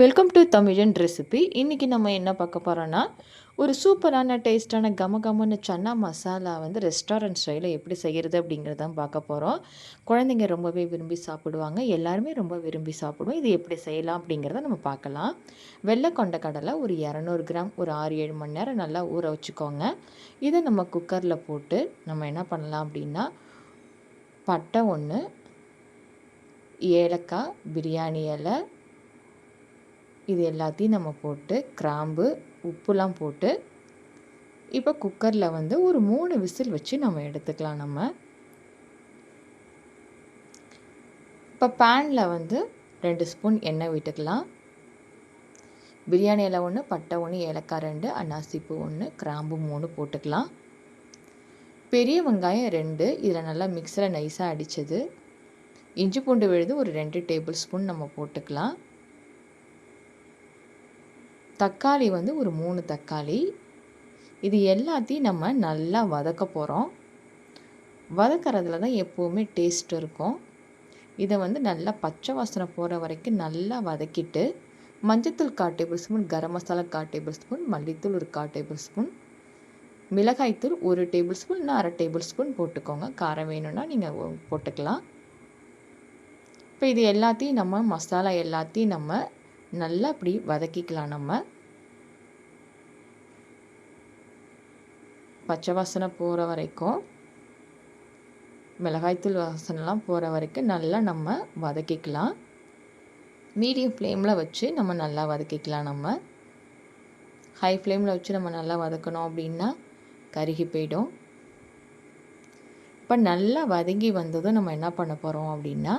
Welcome to தமிழன் recipe இன்றைக்கி நம்ம என்ன பார்க்க போகிறோன்னா ஒரு சூப்பரான டேஸ்ட்டான கம கமன்னு சன்னா மசாலா வந்து ரெஸ்டாரண்ட் ஸ்டைலில் எப்படி செய்கிறது அப்படிங்கிறதான் பார்க்க போகிறோம் குழந்தைங்க ரொம்பவே விரும்பி சாப்பிடுவாங்க. எல்லாருமே ரொம்ப விரும்பி சாப்பிடுவோம். இது எப்படி செய்யலாம் அப்படிங்கிறத நம்ம பார்க்கலாம். வெள்ளை கொண்ட கடலை ஒரு இரநூறு கிராம் ஒரு ஆறு ஏழு மணி நேரம் நல்லா ஊற வச்சுக்கோங்க. இதை நம்ம குக்கரில் போட்டு நம்ம என்ன பண்ணலாம் அப்படின்னா பட்டை ஒன்று ஏலக்காய் பிரியாணி இலை இது எல்லாத்தையும் நம்ம போட்டு கிராம்பு உப்புலாம் போட்டு இப்போ குக்கரில் வந்து ஒரு மூணு விசில் வச்சு நம்ம எடுத்துக்கலாம் நம்ம. இப்போ பேனில் வந்து ரெண்டு ஸ்பூன் எண்ணெய் விட்டுக்கலாம். பிரியாணி இலை ஒன்று பட்டை ஒன்று ஏலக்காய் ரெண்டு அன்னாசிப்பூ ஒன்று கிராம்பு மூணு போட்டுக்கலாம். பெரிய வெங்காயம் ரெண்டு இதில் நல்லா மிக்சரை நைஸாக அடித்தது இஞ்சி பூண்டு விழுது ஒரு ரெண்டு டேபிள் ஸ்பூன் நம்ம போட்டுக்கலாம். தக்காளி வந்து ஒரு மூணு தக்காளி. இது எல்லாத்தையும் நம்ம நல்லா வதக்க போகிறோம் வதக்கிறதுல தான் எப்போவுமே டேஸ்ட் இருக்கும். இதை வந்து நல்லா பச்சை வாசனை போகிற வரைக்கும் நல்லா வதக்கிட்டு மஞ்சத்தூள் கால் டேபிள் ஸ்பூன் கரம் மசாலா கால் டேபிள் ஸ்பூன் மல்லித்தூள் ஒரு கால் டேபிள் ஸ்பூன் மிளகாய்த்தூள் ஒரு டேபிள் ஸ்பூன் இல்லை அரை டேபிள் ஸ்பூன் போட்டுக்கோங்க. காரம் வேணும்னா நீங்கள் போட்டுக்கலாம். இப்போ இது எல்லாத்தையும் நம்ம மசாலா எல்லாத்தையும் நம்ம நல்லா அப்படி வதக்கிக்கலாம் நம்ம. பச்சை வாசனை போகிற வரைக்கும் மிளகாய்த்தூள் வாசனைலாம் போகிற வரைக்கும் நல்லா நம்ம வதக்கிக்கலாம். மீடியம் ஃப்ளேமில் வச்சு நம்ம நல்லா வதக்கிக்கலாம் நம்ம. ஹை ஃப்ளேமில் வச்சு நம்ம நல்லா வதக்கணும் அப்படின்னா கருகி போயிடும். இப்போ நல்லா வதங்கி வந்ததும் நம்ம என்ன பண்ண போகிறோம் அப்படின்னா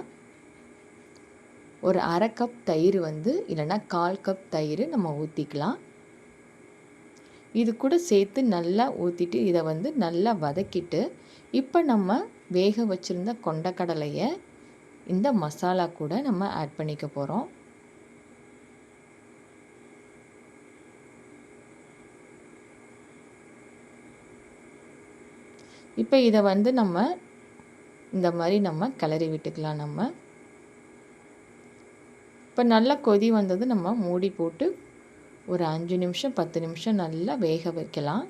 ஒரு அரை கப் தயிர் வந்து இல்லைன்னா கால் கப் தயிர் நம்ம ஊற்றிக்கலாம் இது கூட சேர்த்து நல்லா ஊற்றிட்டு இதை வந்து நல்லா வதக்கிட்டு இப்போ நம்ம வேக வச்சுருந்த கொண்டக்கடலையை இந்த மசாலா கூட நம்ம ஆட் பண்ணிக்க போகிறோம் இப்போ இதை வந்து நம்ம இந்த மாதிரி நம்ம கிளறி விட்டுக்கலாம் நம்ம. இப்போ நல்லா கொதி வந்தது நம்ம மூடி போட்டு ஒரு அஞ்சு நிமிஷம் பத்து நிமிஷம் நல்லா வேக வைக்கலாம்.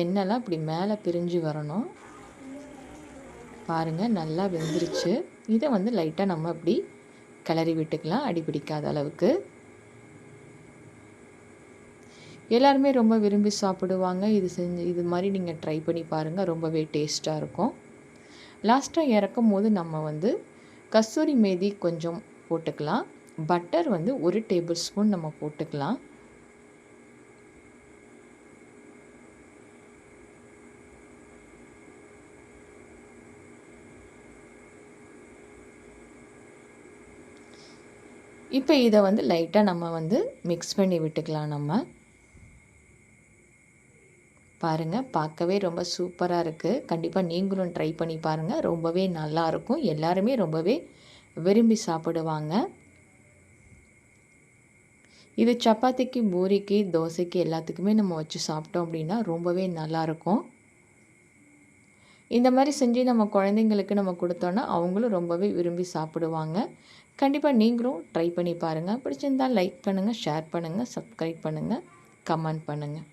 எண்ணெய்லாம் இப்படி மேலே பிரிஞ்சு வரணும். பாருங்கள் நல்லா வெந்துருச்சு. இதை வந்து லைட்டாக நம்ம இப்படி கிளறி விட்டுக்கலாம். அடி பிடிக்காத அளவுக்கு. எல்லாருமே ரொம்ப விரும்பி சாப்பிடுவாங்க. இது செஞ்சு இது மாதிரி நீங்கள் ட்ரை பண்ணி பாருங்கள் ரொம்பவே டேஸ்ட்டாக இருக்கும். லாஸ்ட்டாக இறக்கும் போது நம்ம வந்து கஸ்தூரி மேதி கொஞ்சம் போட்டுக்கலாம். பட்டர் வந்து ஒரு டேபிள் ஸ்பூன் நம்ம போட்டுக்கலாம். இப்போ இதை வந்து லைட்டாக நம்ம வந்து மிக்ஸ் பண்ணி விட்டுக்கலாம் நம்ம. பாருங்கள் பார்க்கவே ரொம்ப சூப்பராக இருக்குது கண்டிப்பாக நீங்களும் ட்ரை பண்ணி பாருங்கள் ரொம்பவே நல்லாயிருக்கும் எல்லாருமே ரொம்பவே விரும்பி சாப்பிடுவாங்க. இது சப்பாத்திக்கு பூரிக்கு தோசைக்கு எல்லாத்துக்குமே நம்ம வச்சு சாப்பிட்டோம் அப்படின்னா ரொம்பவே நல்லாயிருக்கும். இந்த மாதிரி செஞ்சு நம்ம குழந்தைங்களுக்கு நம்ம கொடுத்தோன்னா அவங்களும் ரொம்பவே விரும்பி சாப்பிடுவாங்க. கண்டிப்பாக நீங்களும் ட்ரை பண்ணி பாருங்கள் பிடிச்சிருந்தால் லைக் பண்ணுங்கள் ஷேர் பண்ணுங்கள் சப்ஸ்கிரைப் பண்ணுங்கள் கமெண்ட் பண்ணுங்கள்